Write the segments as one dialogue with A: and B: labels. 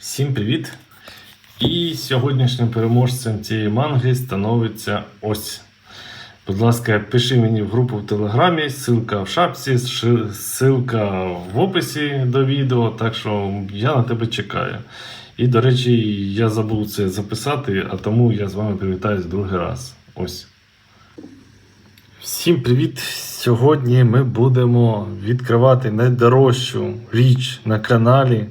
A: Всім привіт! І сьогоднішнім переможцем цієї манги становиться ось. Будь ласка, пиши мені в групу в Телеграмі, ссылка в шапці, ссылка в описі до відео, так що я на тебе чекаю. І, до речі, я забув це записати, а тому я з вами привітаюсь другий раз. Ось. Всім привіт! Сьогодні ми будемо відкривати найдорожчу річ на каналі.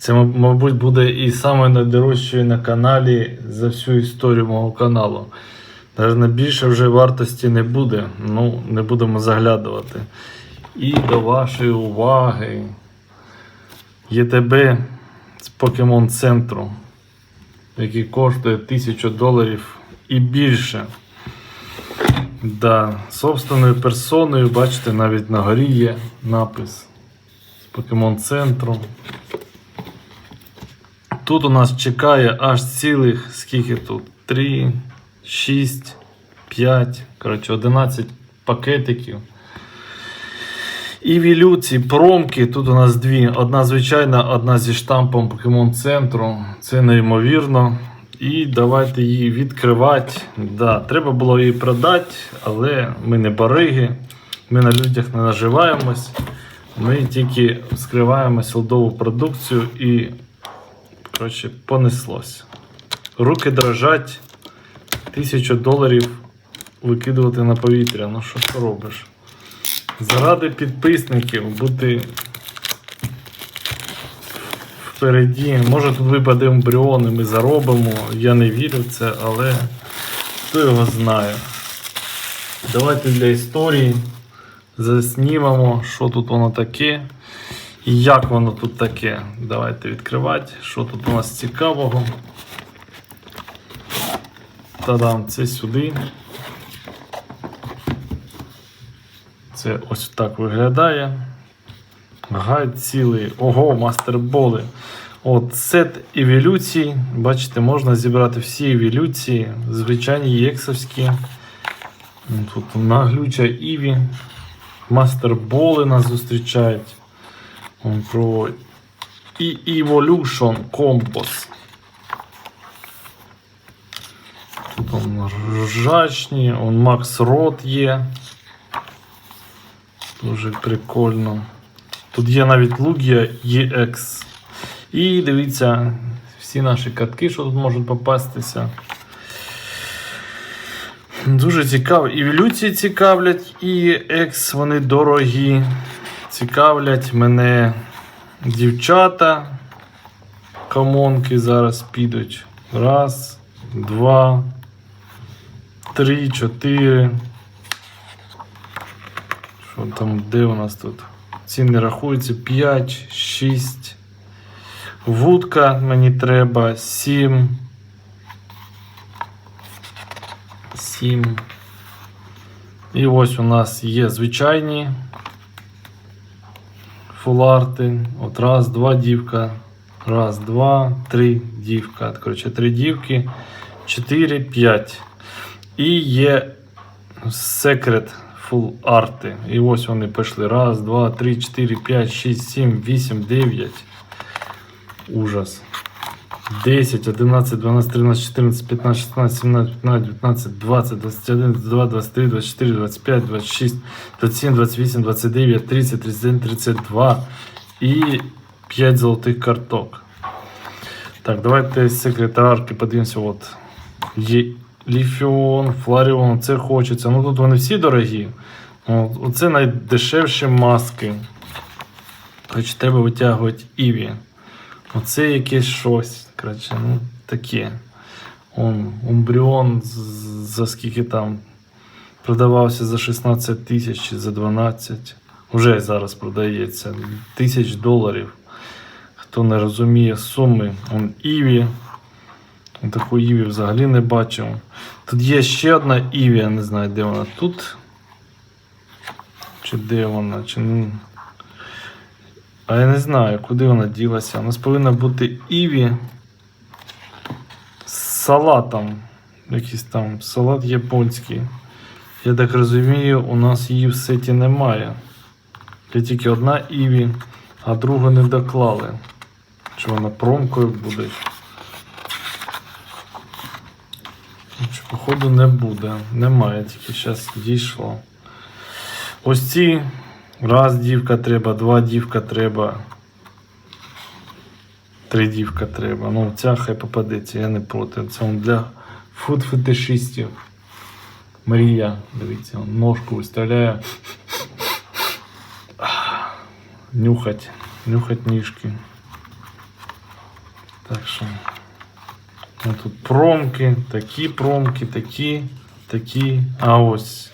A: Це, мабуть, буде і саме найдорожчою на каналі за всю історію мого каналу. Навіть більше вже вартості не буде, ну не будемо заглядувати. І до вашої уваги ЄТБ з Покемон Центру, який коштує 1000 доларів і більше. Да, собственною персоною, бачите, навіть на горі є напис з Покемон Центру. Тут у нас чекає аж цілих, скільки тут? 3, 6, 5, коротше, 11 пакетиків. І вілюці, промки. Тут у нас дві. Одна звичайна, одна зі штампом Покемон Центру. Це неймовірно. І давайте її відкривати. Да, треба було її продати, але ми не бариги, ми на людях не наживаємось. Ми тільки скриваємо солдову продукцію і коротше, понеслось. Руки дрожать, тисячу доларів викидувати на повітря. Ну що ти робиш? Заради підписників бути впереді. Може тут випаде ембріон і ми заробимо. Я не вірю в це, але хто його знає. Давайте для історії заснімемо, що тут воно таке. І як воно тут таке? Давайте відкривати, що тут у нас цікавого. Та-дам, це сюди. Це ось так виглядає. Гайд цілий. Ого, мастерболи. От сет еволюцій. Бачите, можна зібрати всі еволюції, звичайні єксовські. Тут наглюча Іві. Мастерболи нас зустрічають. Про і Evolution Компас. Тут он ржачні, он Макс Рот є. Дуже прикольно. Тут є навіть Lugia EX. І дивіться, всі наші катки, що тут можуть попастися. Дуже цікаво. І еволюції цікавлять, і екс вони дорогі. Цікавлять мене дівчата. Комонки зараз підуть. Раз, два, три, чотири. Що там, де у нас тут? Ціни рахуються 5, 6. Вудка мені треба 7. 7. І ось у нас є звичайні фуларти. От раз, два дівка. Раз, два, три дівка. Коротше, три дівки. 4, 5. І є секрет фул арти. І ось вони пішли. Раз, два, три, 4, 5, 6, 7, 8, 9. Ужас. 10, 11, 12, 13, 14, 15, 16, 17, 15, 19, 20, 21, 22, 23, 24, 25, 26, 27, 28, 29, 30, 31, 32 і 5 золотих карток. Так, давайте з секретарки подивимося. От. Є Ліфіон, Фларіон, це хочеться. Ну тут вони всі дорогі. От, Оце найдешевші маски. Хоч треба витягувати Іві. Оце якесь щось. Коротше, ну таке. Он, Умбріон за скільки там продавався за 16 тисяч чи за 12. Уже зараз продається. Тисяч доларів. Хто не розуміє суми, он Іві. Таку Іві взагалі не бачив. Тут є ще одна Іві, я не знаю, де вона тут. Чи де вона, чи не. А я не знаю, куди вона ділася. У нас повинна бути Іві з салатом. Якийсь там салат японський. Я так розумію, у нас її в сеті немає. Є тільки одна Іві, а другу не доклали. Чи вона промкою буде? Чи, походу не буде. Немає, тільки зараз дійшло. Ось ці. Раз дівка треба, два дівка треба. Три дівка треба. Ну, ця хай попадеться, я не проти. Це для фуд-фетишистів. Марія, дивіться, ножку виставляє. Нюхать, нюхать ніжки. Так що. Ну, тут промки, такі промки, такі, такі. А ось.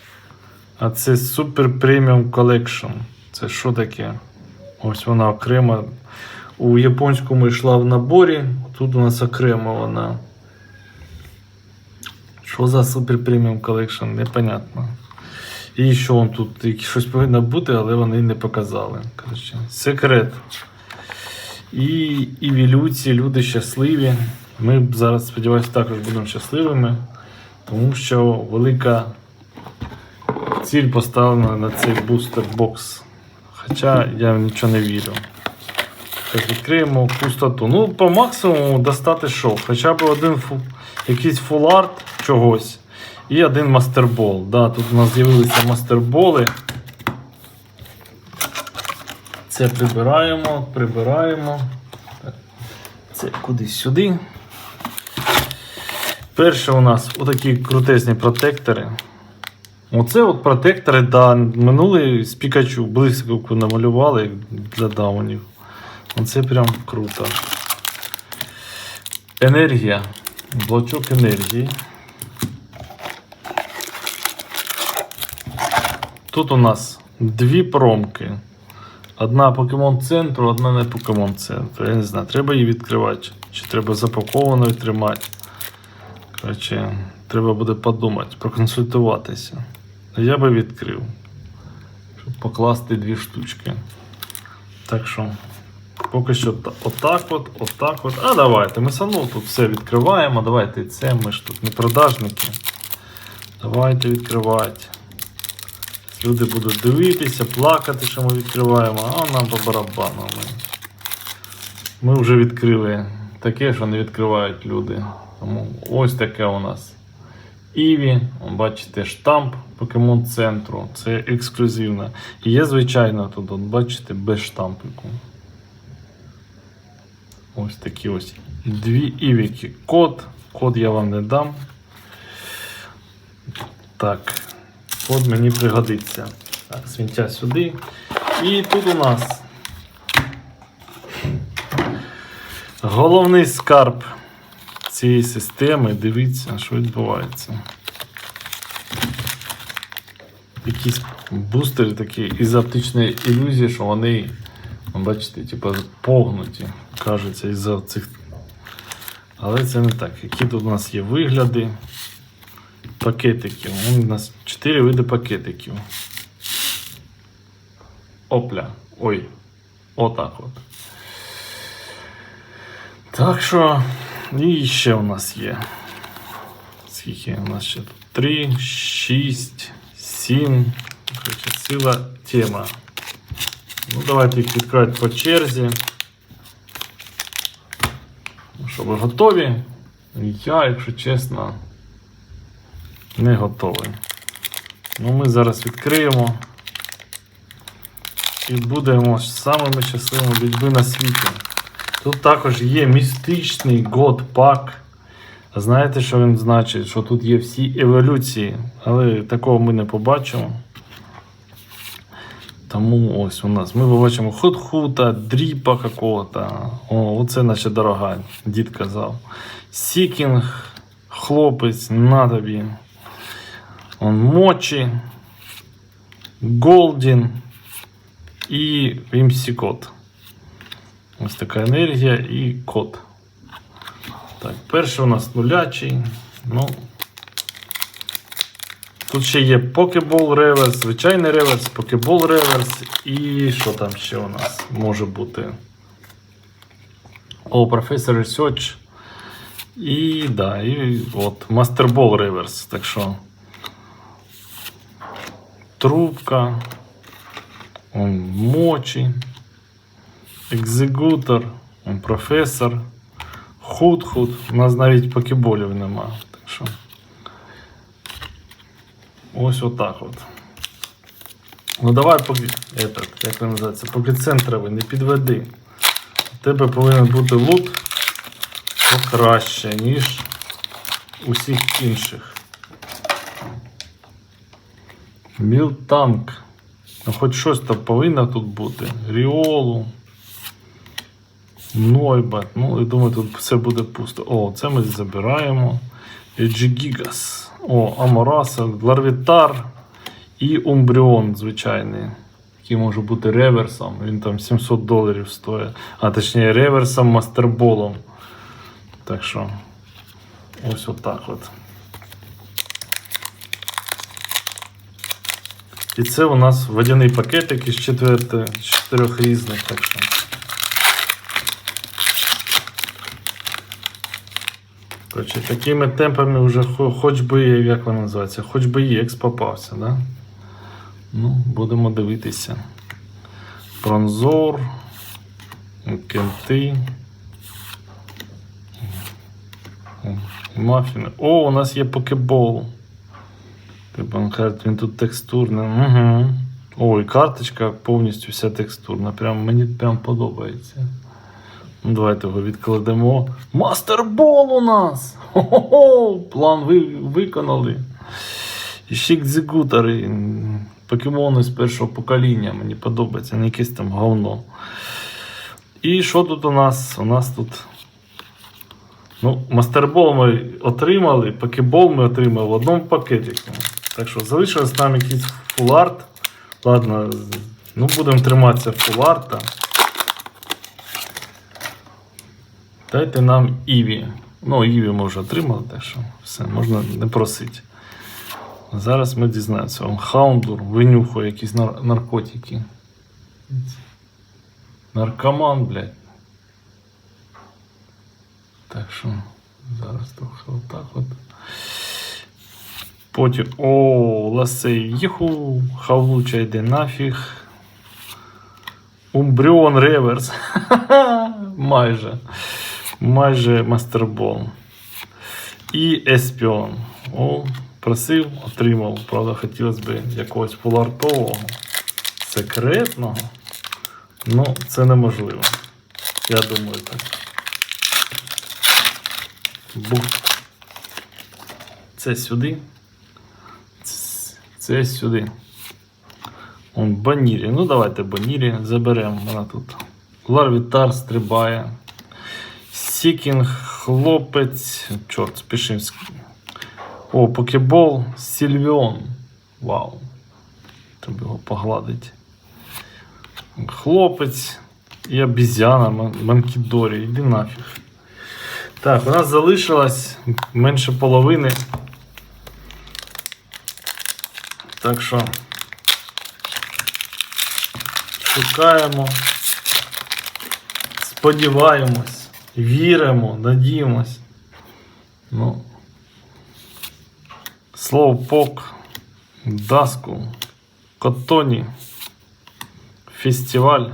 A: А це Super Premium Collection. Це що таке? Ось вона окрема. У японському йшла в наборі, тут у нас окремо вона. Що за Super Premium Collection? Непонятно. І що он тут щось повинно бути, але вони не показали. Коротше, секрет. І, вілюці, люди щасливі. Ми зараз, сподіваюся, також будемо щасливими, тому що велика ціль поставлена на цей бустер-бокс. Хоча я в нічого не вірю. Так, відкриємо пустоту. Ну, по максимуму достати що? Хоча б один фу... якийсь фуларт чогось і один мастербол. Да, тут у нас з'явилися мастерболи. Це прибираємо, прибираємо. Це кудись сюди. Перше у нас отакі крутезні протектори. Оце от протектори, да, минулий з Пікачу блискавку намалювали для даунів. Оце прям круто. Енергія. Блочок енергії. Тут у нас дві промки. Одна покемон центру, одна не покемон центру. Я не знаю, треба її відкривати. Чи треба запакованою тримати. Коротше, треба буде подумати, проконсультуватися. Я би відкрив. Щоб покласти дві штучки. Так що, поки що отак от, отак от. А давайте, ми саму тут все відкриваємо. Давайте це, ми ж тут не продажники. Давайте відкривати. Люди будуть дивитися, плакати, що ми відкриваємо, а нам по барабану. Ми, вже відкрили таке, що не відкривають люди. Тому ось таке у нас. Іві, бачите, штамп покемон центру. Це ексклюзивно. І є, звичайно, тут, от, бачите, без штампику. Ось такі ось дві івіки. Код. Код я вам не дам. Так. Код мені пригодиться. Так, свінця сюди. І тут у нас головний скарб цієї системи. Дивіться, що відбувається. Якісь бустери такі із оптичної ілюзії, що вони, ну, бачите, типу, погнуті, кажеться, із-за цих. Але це не так. Які тут у нас є вигляди пакетиків. У нас 4 види пакетиків. Опля. Ой. Отак от. Так що. І ще у нас є. Скільки у нас ще тут? 3, 6, 7. Короче, ціла тема. Ну, давайте їх відкривати по черзі. Ну що, ви готові? Я, якщо чесно, не готовий. Ну, ми зараз відкриємо і будемо самими щасливими людьми на світі. Тут також є містичний God Pack. Знаєте, що він значить? Що тут є всі еволюції, але такого ми не побачимо. Тому ось у нас ми побачимо хот-хута, дріпа какого-то. О, оце наша дорога, дід казав. Сікінг, хлопець, на тобі. Он Мочі, Голдін і Вімсі код. Ось така енергія і код. Так, перший у нас нулячий. Ну, тут ще є Pokeball реверс, звичайний реверс, Pokeball реверс і що там ще у нас може бути? О, Professor Research. І да, і от Master реверс. Так що трубка, мочі, екзекутор, професор. Худ-худ. У нас навіть покеболів нема. Так що. Ось отак от. Ну давай поки. Этот, як він називається? Поки центровий, не підведи. У тебе повинен бути лут покраще, ніж усіх інших. Мілтанк. Ну, хоч щось там повинно тут бути. Ріолу. Нойбат. Ну, я думаю, тут все буде пусто. О, це ми забираємо. Еджигігас. О, Амораса, Гларвітар і Умбріон звичайний. Який може бути реверсом. Він там 700 доларів стоїть. А точніше реверсом мастерболом. Так що. Ось отак от. І це у нас водяний пакетик із четверти, чотирьох різних. Так що. Коротше, такими темпами вже хоч би, як воно називається, хоч би ЄКС попався, да? Ну, будемо дивитися. Бронзор, кенти. Мафіни. О, у нас є покебол. Типа, він він тут текстурний. Угу. І карточка повністю вся текстурна. Прям, мені прям подобається. Давайте його відкладемо. Мастербол у нас! Хо-хо-хо! План ви, виконали. Екзекутори. Покемони з першого покоління. Мені подобається, не якесь там говно. І що тут у нас? У нас тут. Ну, мастербол ми отримали, покебол ми отримали в одному пакетику. Так що залишилось нам якийсь фуларт. Ладно, ну будемо триматися фуларта. Дайте нам Іві. Ну, Іві ми вже отримали, так що все, можна не просити. Зараз ми дізнаємося. Он Хаундур винюхує якісь нар- наркотики. Наркоман, блядь. Так що зараз трохи отак от. Потім. О, ласей. Їху, хавлуча йде нафіг. Умбріон реверс. Майже. Майже мастербол. І Еспіон. О, просив, отримав. Правда, хотілося б якогось полартового, секретного. Ну, це неможливо. Я думаю так. Бух. Це сюди. Це сюди. Он Банірі. Ну давайте Банірі заберемо. Вона тут. Ларвітар стрибає. Сікінг, хлопець. Чорт, спішим. О, покебол, Сільвіон. Вау. Треба його погладити. Хлопець і обізяна, Манкідорі. Іди нафіг. Так, у нас залишилось менше половини. Так що шукаємо, сподіваємось, віримо, надіємось. Ну, Слоупок, Даску, Котоні, Фестиваль,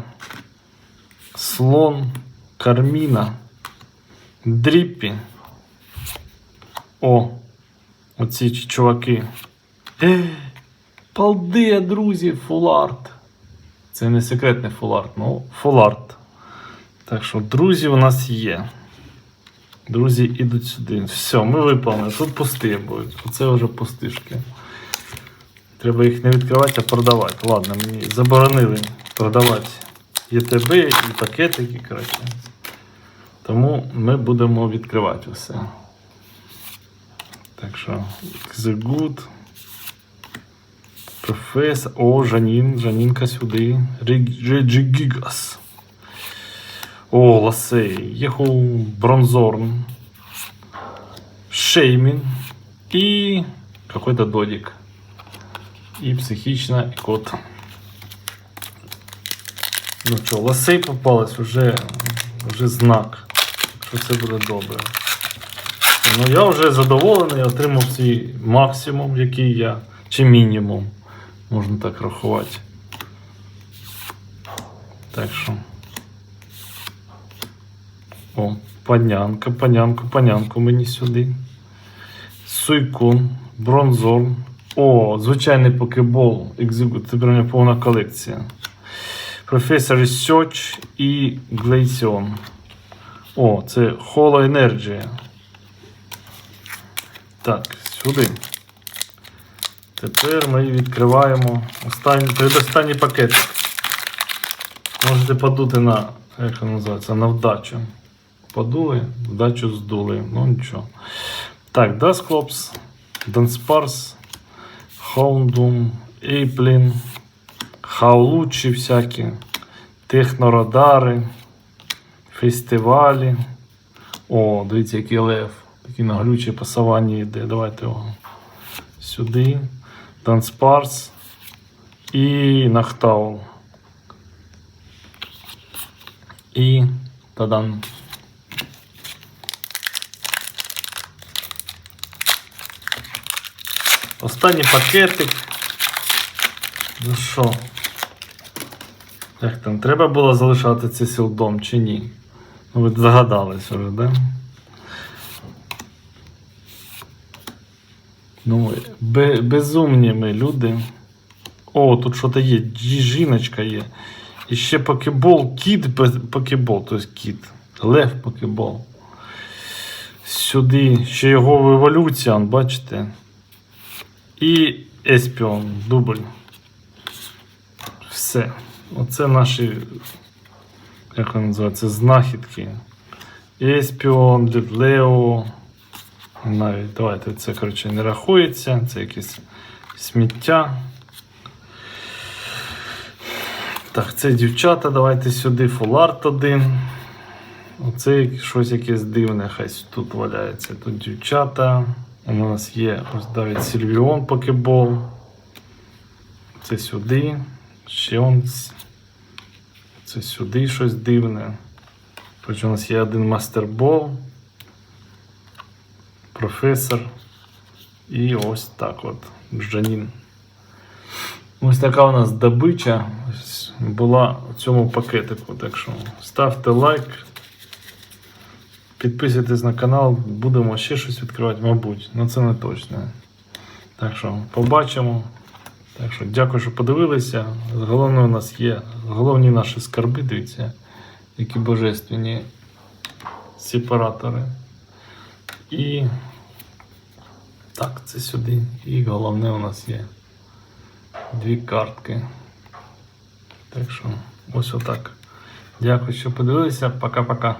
A: Слон, Карміна. Дріппі. О, оці чуваки. Е, Балде, друзі, фуларт. Це не секретний фуларт, ну фуларт. Так що, друзі у нас є. Друзі ідуть сюди. Все, ми виповнили. Тут пусті будуть. Оце вже пустишки. Треба їх не відкривати, а продавати. Ладно, мені заборонили продавати ЄТБ і пакетики, коротше. Тому ми будемо відкривати все. Так що, The Good. Професор. О, Жанін. Жанінка сюди. Реджигігас. О, Ласей. Єху Бронзорн. Шеймін. І какой-то додик. І психічна, і кот. Ну що, лосей попалось вже, вже знак, що це буде добре. Ну я вже задоволений, отримав свій максимум, який я, чи мінімум, можна так рахувати. Так що. О, панянка, панянку, панянку мені сюди. Суйкун, бронзор. О, звичайний покебол. Екзекут. Це прям повна колекція. Професор Research і Glaceon. О, це Holo Energy. Так, сюди. Тепер ми відкриваємо останній, передостанній пакетик. Можете подути на, як називається, на вдачу. Подули, вдачу здули. Ну нічого. Так, Дасклопс, Данспарс, Хоундум, Ейплін, Хаулучі всякі, технорадари, фестивалі. О, дивіться, який лев. Такий на глючій по саванні йде. Давайте його сюди. Данспарс і Нахтаул. І тадан. Останній пакетик. Ну що? Як там? Треба було залишати цей сілдом чи ні? Ну, ви загадались вже, да? Ну, безумні ми люди. О, тут що-то є. Жі- Жіночка є. І ще покебол, кіт покебол, тобто кіт. Лев покебол. Сюди ще його еволюція, бачите? І Еспіон, дубль. Все. Оце наші, як вони називаються, знахідки. Еспіон, Лео. Навіть давайте це, коротше, не рахується, це якесь сміття. Так, це дівчата, давайте сюди фуларт один. Оце щось якесь дивне, хай тут валяється. Тут дівчата. У нас є ось навіть Сільвіон покебол. Це сюди. Ще он. Це сюди щось дивне. Потім у нас є один мастербол. Професор. І ось так от. Джанін. Ось така у нас добича була у цьому пакетику. Так що ставте лайк. Підписуйтесь на канал, будемо ще щось відкривати, мабуть, але це не точно. Так що побачимо. Так що дякую, що подивилися. Головне у нас є головні наші скарби, дивіться, які божественні сепаратори. І так, це сюди. І головне у нас є дві картки. Так що ось отак. Дякую, що подивилися. Пока-пока.